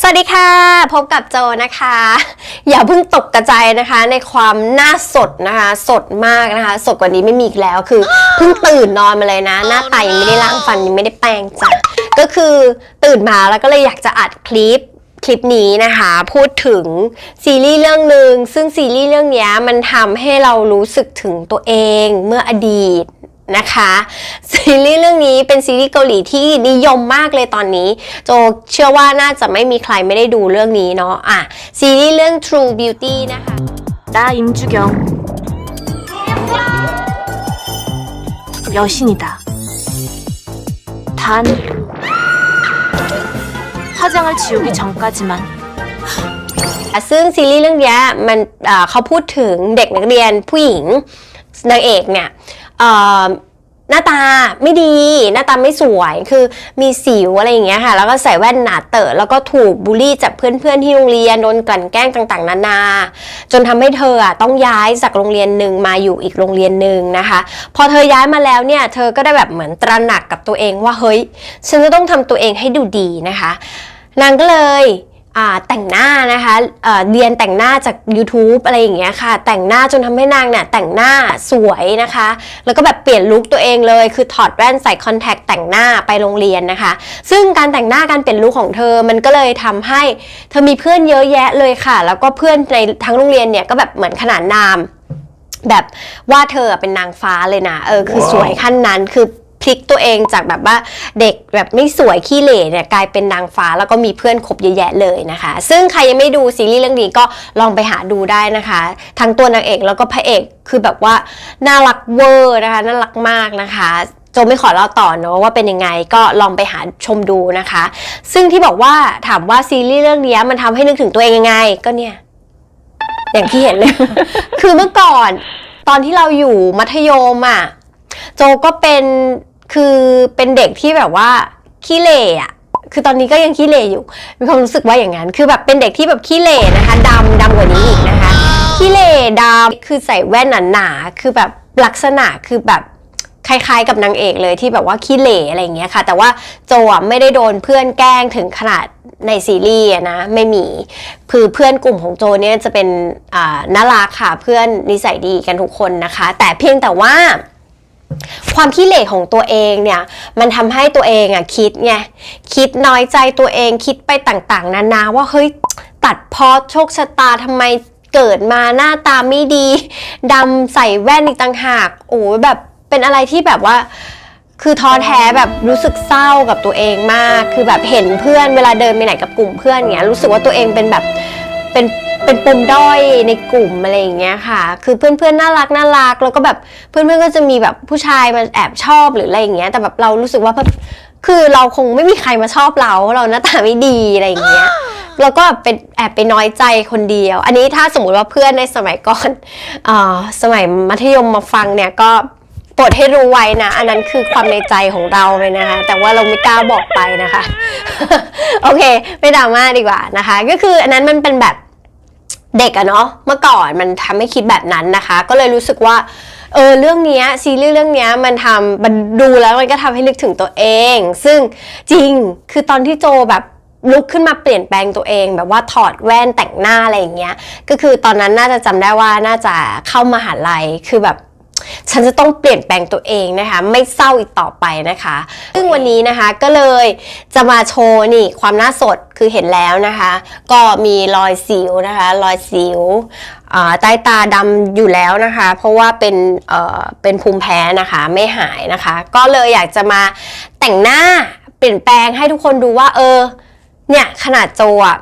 สวัสดีค่ะ พบกับโจนะคะ อย่าเพิ่งตกกระจายนะคะ ในความหน้าสดนะคะ สดมากนะคะ สดกว่านี้ไม่มีอีกแล้วคือเพิ่งตื่นนอนมาเลยนะ หน้าตายังไม่ได้ล้างฟันยังไม่ได้แปรงจ้ะก็คือตื่นมาแล้วก็เลยอยากจะอัดคลิปคลิปนี้นะคะพูดถึงซีรีส์เรื่องหนึ่งซึ่งซีรีส์เรื่องเนี้ยมันทำให้เรารู้สึกถึงตัวเองเมื่ออดีต นะคะ ซีรีส์เรื่องนี้เป็นซีรีส์เกาหลีที่นิยมมากเลยตอนนี้ โจเชื่อว่าน่าจะไม่มีใครไม่ได้ดูเรื่องนี้เนาะอ่ะซีรีส์เรื่อง True Beauty นะคะ 나 임주경 여신이다. 단 화장을 지우기 전까지만 ซึ่งซีรีส์เรื่องเนี้ยมันเอ่อเขาพูดถึงเด็กนักเรียนผู้หญิงนางเอกเนี่ยเอ่อ หน้าตาไม่ดี หน้าตาไม่สวยคือมีสิวอะไรอย่างเงี้ยค่ะ แล้วก็ใส่แว่นหนาเตอะแล้วก็ถูกบูลลี่จากเพื่อนๆที่โรงเรียนโดนกลั่นแกล้งต่างๆ นานา จนทำให้เธออะต้องย้ายจากโรงเรียนหนึ่งมาอยู่อีกโรงเรียนหนึ่งนะคะ พอเธอย้ายมาแล้วเนี่ย เธอก็ได้แบบเหมือนตระหนักกับตัวเองว่าเฮ้ย ฉันจะต้องทำตัวเองให้ดูดีนะคะ นางก็เลย แต่งหน้านะคะเอ่อเรียนแต่งหน้าจาก YouTube อะไรอย่างเงี้ยค่ะ แต่งหน้าจนทำให้นางเนี่ยแต่งหน้าสวยนะคะ แล้วก็แบบเปลี่ยนลุคตัวเองเลย คือถอดแว่นใส่คอนแทคแต่งหน้าไปโรงเรียนนะคะ ซึ่งการแต่งหน้าการเปลี่ยนลุคของเธอ มันก็เลยทำให้เธอมีเพื่อนเยอะแยะเลยค่ะ แล้วก็เพื่อนในทั้งโรงเรียนเนี่ยก็แบบเหมือนขนานนามแบบว่าเธอเป็นนางฟ้าเลยนะ เออ คือสวยขั้นนั้น คือ พลิกตัวเองจากแบบว่าเด็กแบบไม่สวยขี้เหร่เนี่ยกลายเป็นนางฟ้าแล้วก็มีเพื่อนคบเยอะแยะเลยนะคะ ซึ่งใครยังไม่ดูซีรีส์เรื่องนี้ก็ลองไปหาดูได้นะคะ ทั้งตัวนางเอกแล้วก็พระเอกคือแบบว่าน่ารักเวอร์นะคะน่ารักมากนะคะโจไม่ขอเล่าต่อเนอะว่าเป็นยังไงก็ลองไปหาชมดูนะคะ ซึ่งที่บอกว่าถามว่าซีรีส์เรื่องนี้มันทำให้นึกถึงตัวเองยังไง ก็เนี่ย อย่างที่เห็นเลย คือเมื่อก่อน ตอนที่เราอยู่มัธยมอะ โจก็เป็น คือเป็นเด็กที่แบบว่าขี้เหร่อะคือตอนนี้ก็ยังขี้เหร่อยู่ มีความรู้สึกว่าอย่างนั้น คือแบบเป็นเด็กที่แบบขี้เหร่นะคะดำดำกว่านี้อีกนะคะขี้เหร่ดำคือใส่แว่นหนาๆคือแบบลักษณะคือแบบคล้ายๆกับนางเอกเลยที่แบบว่าขี้เหร่อะไรอย่างเงี้ยค่ะ แต่ว่าโจอะไม่ได้โดนเพื่อนแกล้งถึงขนาดในซีรีส์นะไม่มีคือเพื่อนกลุ่มของโจเนี่ยจะเป็นน่ารักค่ะเพื่อนนิสัยดีกันทุกคนนะคะ แต่เพียงแต่ว่า ความขี้เหร่ของตัวเองเนี่ยมันทำให้ตัวเองอะคิดไงคิดน้อยใจตัวเองคิดไปต่างๆ นานาว่าเฮ้ยตัดพอโชคชะตาทำไมเกิดมาหน้าตาไม่ดีดำใส่แว่นอีกต่างหากโอ้ยแบบเป็นอะไรที่แบบว่า คือท้อแท้แบบรู้สึกเศร้ากับตัวเองมาก คือแบบเห็นเพื่อนเวลาเดินไปไหนกับกลุ่มเพื่อนเงี้ยรู้สึกว่าตัวเองเป็นแบบเป็น เป็นปมด้อยในกลุ่มอะไรอย่างเงี้ยค่ะ คือเพื่อนๆน่ารักน่ารัก แล้วก็แบบเพื่อนๆก็จะมีแบบผู้ชายมาแอบชอบหรืออะไรอย่างเงี้ย แต่แบบเรารู้สึกว่าแบบคือเราคงไม่มีใครมาชอบเรา เราหน้าตาไม่ดีอะไรอย่างเงี้ยแล้วก็เป็นแอบไปน้อยใจคนเดียว อันนี้ถ้าสมมุติว่าเพื่อนในสมัยก่อนเอ่อสมัยมัธยมมาฟังเนี่ยก็โปรดให้รู้ไว้นะ อันนั้นคือความในใจของเราเลยนะคะ แต่ว่าเราไม่กล้าบอกไปนะคะ โอเค ไม่ดราม่าดีกว่านะคะ ก็คืออันนั้นมันเป็นแบบ เด็กอะเนาะเมื่อก่อนมันทำให้คิดแบบนั้นนะคะ ก็เลยรู้สึกว่าเออเรื่องนี้ซีรีส์เรื่องนี้มันทำมันดูแล้วมันก็ทำให้นึกถึงตัวเอง ซึ่งจริงคือตอนที่โจแบบลุกขึ้นมาเปลี่ยนแปลงตัวเอง แบบว่าถอดแว่นแต่งหน้าอะไรอย่างเงี้ย ก็คือตอนนั้นน่าจะจำได้ว่าน่าจะเข้ามหาลัยคือแบบ ฉันจะต้องเปลี่ยนแปลงตัวเองนะคะ ไม่เศร้าอีกต่อไปนะคะ ซึ่งวันนี้นะคะก็เลยจะมาโชว์นี่ความหน้าสดคือเห็นแล้วนะคะ ก็มีรอยสิวนะคะ รอยสิวใต้ตาดำอยู่แล้วนะคะ เพราะว่าเป็นเเป็นภูมิแพ้นะคะไม่หายนะคะ ก็เลยอยากจะมาแต่งหน้าเปลี่ยนแปลงให้ทุกคนดูว่าเออเนี่ยขนาดโจอะ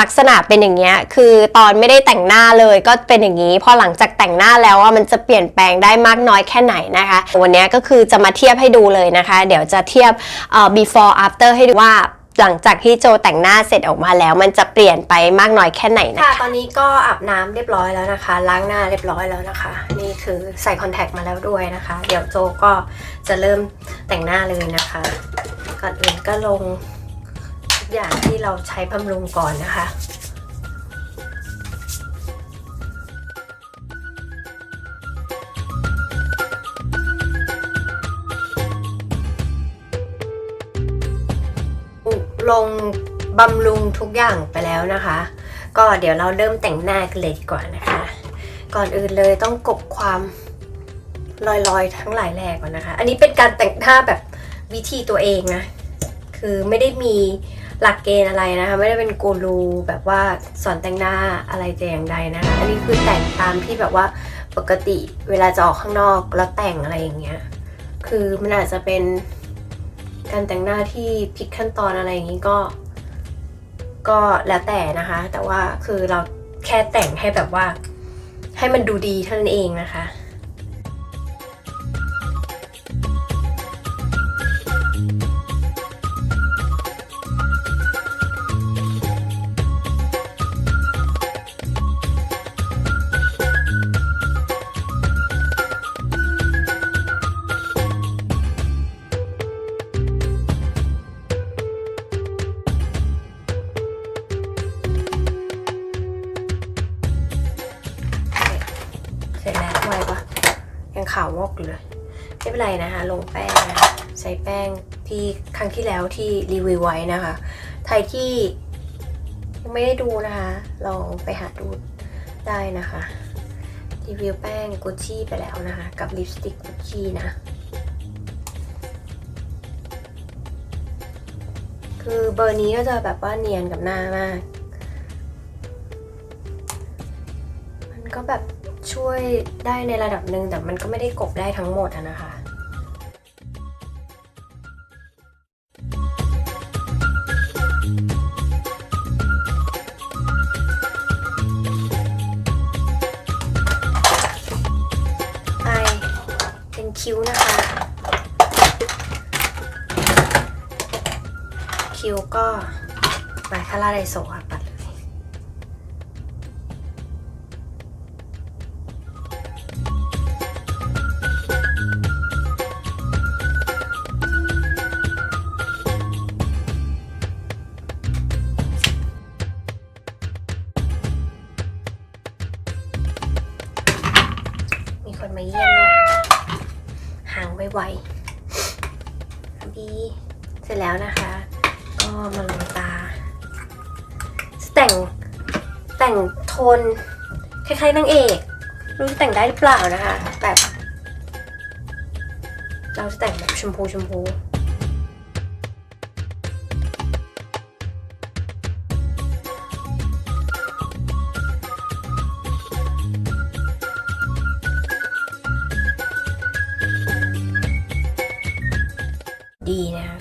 ลักษณะเป็นอย่างเงี้ย คือตอนไม่ได้แต่งหน้าเลยก็เป็นอย่างนี้ พอหลังจากแต่งหน้าแล้วว่ามันจะเปลี่ยนแปลงได้มากน้อยแค่ไหนนะคะ วันนี้ก็คือจะมาเทียบให้ดูเลยนะคะ เดี๋ยวจะเทียบ before after ให้ดูว่าหลังจากที่โจแต่งหน้าเสร็จออกมาแล้ว มันจะเปลี่ยนไปมากน้อยแค่ไหนนะคะตอนนี้ก็อาบน้ำเรียบร้อยแล้วนะคะ ล้างหน้าเรียบร้อยแล้วนะคะ นี่คือใส่คอนแทคมาแล้วด้วยนะคะ เดี๋ยวโจก็จะเริ่มแต่งหน้าเลยนะคะ ก่อนอื่นก็ลง กอย่างที่เราใช้บำรุงก่อนนะคะ ลงบำรุงทุกอย่างไปแล้วนะคะ ก็เดี๋ยวเราเริ่มแต่งหน้ากันเลยก่อนนะคะ ก่อนอื่นเลยต้องกบความลอยๆ ทั้งหลายแหล่ก่อนนะคะ อันนี้เป็นการแต่งหน้าแบบวิธีตัวเองนะ คือไม่ได้มี หลักเกณฑ์อะไรนะคะไม่ได้เป็นกูรูแบบว่าสอนแต่งหน้าอะไรแต่อย่างใดนะคะ อันนี้คือแต่งตามที่แบบว่าปกติเวลาจะออกข้างนอกแล้วแต่งอะไรอย่างเงี้ยคือมันอาจจะเป็นการแต่งหน้าที่ผิดขั้นตอนอะไรอย่างงี้ก็ ก็แล้วแต่นะคะ แต่ว่าคือเราแค่แต่งให้แบบว่า ให้มันดูดีเท่านั้นเองนะคะ ไวปะยังขาววอกอยู่เลย ไม่เป็นไรนะคะ ลงแป้งนะใช้แป้งที่ครั้งที่แล้วที่รีวิวไว้นะคะ ใครที่ยังไม่ได้ดูนะคะ ลองไปหาดูได้นะคะรีวิวแป้งกุชชี่ไปแล้วนะคะ กับลิปสติกกุชชี่นะ คือเบอร์นี้ก็จะแบบว่าเนียนกับหน้ามาก มันก็แบบ ช่วยได้ในระดับหนึ่งแต่มันก็ไม่ได้กบได้ทั้งหมดนะคะไปเป็นคิ้วนะคะ คิ้วก็มาคาราไดโซะปัดเลยมีคน มาเยี่ยมด้วยหางไวๆบีเสร็จแล้วนะคะ ก็มาลงตา แต่งแต่งโทนคล้ายๆนางเอกรู้จะแต่งได้หรือเปล่านะคะ แบบ เราจะแต่งแบบชมพูชมพู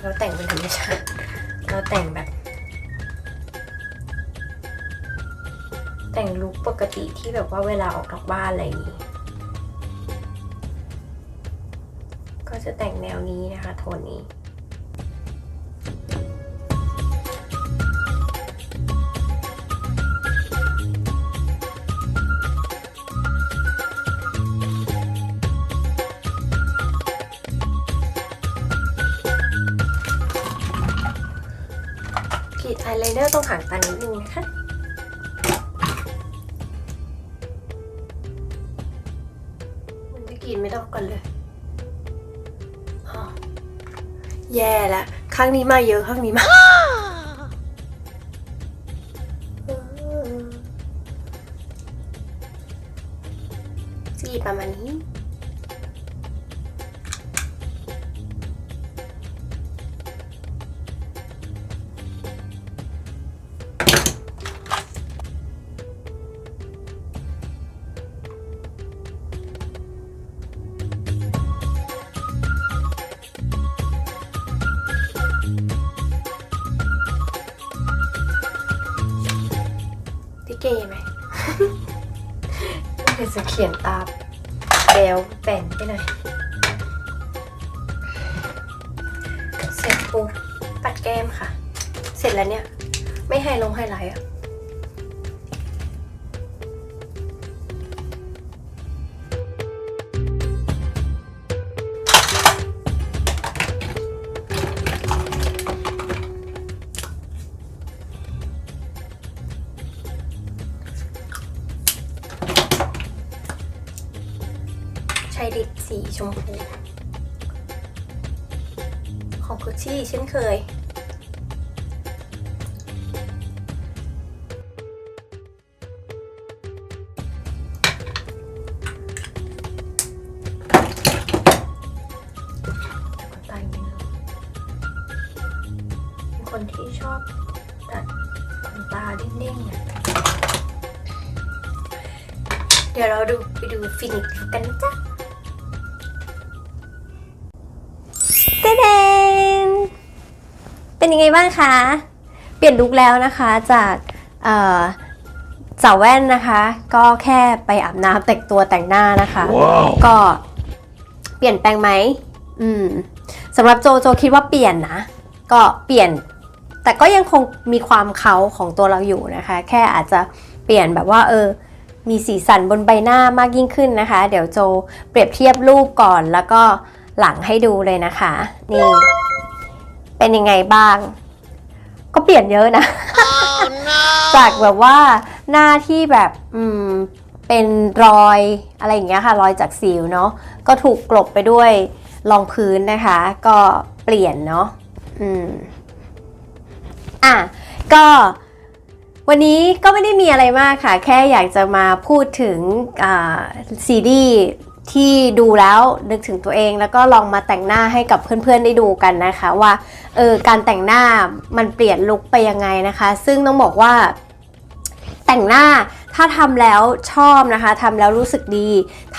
เราแต่งเป็นธรรมชาติเราแต่งแบบ แต่งลุคปกติที่แบบว่าเวลาออกนอกบ้านอะไรอย่างนี้ ก็จะแต่งแนวนี้นะคะโทนนี้ ตรงหางตานิดนึงนะคะ มันจะกินไม่ต้องกันเลยแย่ละ ข้างนี้มาเยอะ ข้างนี้มา ขียนตามเบลแต่งไปหน่อยเสร็จปุ๊บปัดแก้มค่ะ เสร็จแล้วเนี่ย ไม่ให้ลงไฮไลท์อะ ช้ลิปสีชมพู ของกุชชี่เช่นเคยคนที่ชอบตัดขนตาดิ้งๆเดี๋ยวเราดูไปดูฟินิกกันนะจ๊ะ เต้นเป็นยังไงบ้างคะ เปลี่ยนลุคแล้วนะคะจากเอ่อสาวแว่นนะคะ ก็แค่ไปอาบน้ำแต่งตัวแต่งหน้านะคะ Wow. ก็เปลี่ยนแปลงไหมอืมสำหรับโจโจคิดว่าเปลี่ยนนะ ก็เปลี่ยน แต่ก็ยังคงมีความเขาของตัวเราอยู่นะคะ แค่อาจจะเปลี่ยนแบบว่า เออ มีสีสันบนใบหน้ามากยิ่งขึ้นนะคะ เดี๋ยวโจเปรียบเทียบรูปก่อนแล้วก็ หลังให้ดูเลยนะคะ นี่ เป็นยังไงบ้าง ก็เปลี่ยนเยอะนะจากแบบว่าหน้าที่แบบอืมเป็นรอยอะไรอย่างเงี้ยค่ะ รอยจากสิวเนาะก็ถูกกลบไปด้วยรองพื้นนะคะ ก็เปลี่ยนเนาะอืมอะก็วันนี้ก็ไม่ได้มีอะไรมากค่ะ แค่อยากจะมาพูดถึงอ่าซีรีส์ ที่ดูแล้วนึกถึงตัวเองแล้วก็ลองมาแต่งหน้าให้กับเพื่อนๆได้ดูกันนะคะว่าเออการแต่งหน้ามันเปลี่ยนลุคไปยังไงนะคะ ซึ่งต้องบอกว่า แต่งหน้าถ้าทำแล้วชอบนะคะทำแล้วรู้สึกดี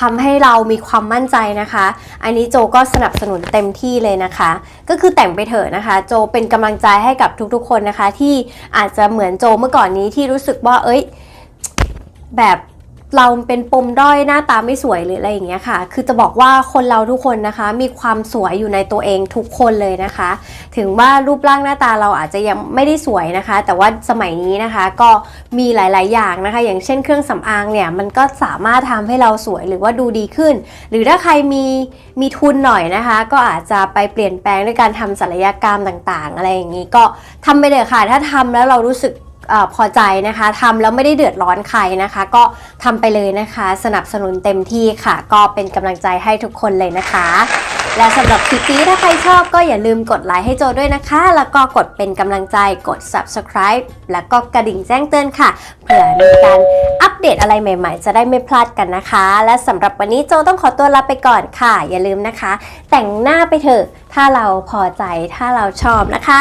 ทำให้เรามีความมั่นใจนะคะ อันนี้โจก็สนับสนุนเต็มที่เลยนะคะ ก็คือแต่งไปเถอะนะคะ โจเป็นกำลังใจให้กับทุกๆคนนะคะ ที่อาจจะเหมือนโจเมื่อก่อนนี้ที่รู้สึกว่าเอ้ยแบบ เราเป็นปมด้อยหน้าตาไม่สวยหรืออะไรอย่างเงี้ยค่ะ คือจะบอกว่าคนเราทุกคนนะคะ มีความสวยอยู่ในตัวเองทุกคนเลยนะคะ ถึงว่ารูปร่างหน้าตาเราอาจจะยังไม่ได้สวยนะคะ แต่ว่าสมัยนี้นะคะก็มีหลาย ๆ อย่างนะคะ อย่างเช่นเครื่องสำอางเนี่ยมันก็สามารถทำให้เราสวยหรือว่าดูดีขึ้น หรือถ้าใครมีมีทุนหน่อยนะคะ ก็อาจจะไปเปลี่ยนแปลงด้วยการทำศัลยกรรมต่าง ๆ อะไรอย่างนี้ก็ทำไปเลยค่ะ ถ้าทำแล้วเรารู้สึก อพอใจนะคะทำแล้วไม่ได้เดือดร้อนใครนะคะ ก็ทำไปเลยนะคะ สนับสนุนเต็มที่ค่ะ ก็เป็นกำลังใจให้ทุกคนเลยนะคะ และสำหรับคลิปนี้ถ้าใครชอบก็อย่าลืมกดไลค์ให้โจด้วยนะคะ แล้วก็กดเป็นกำลังใจกด subscribe แล้วก็กระดิ่งแจ้งเตือนค่ะเผื่อมีการอัปเดตอะไรใหม่ ๆ จะได้ไม่พลาดกันนะคะ และสำหรับวันนี้โจต้องขอตัวลาไปก่อนค่ะ อย่าลืมนะคะ แต่งหน้าไปเถอะถ้าเราพอใจถ้าเราชอบนะคะ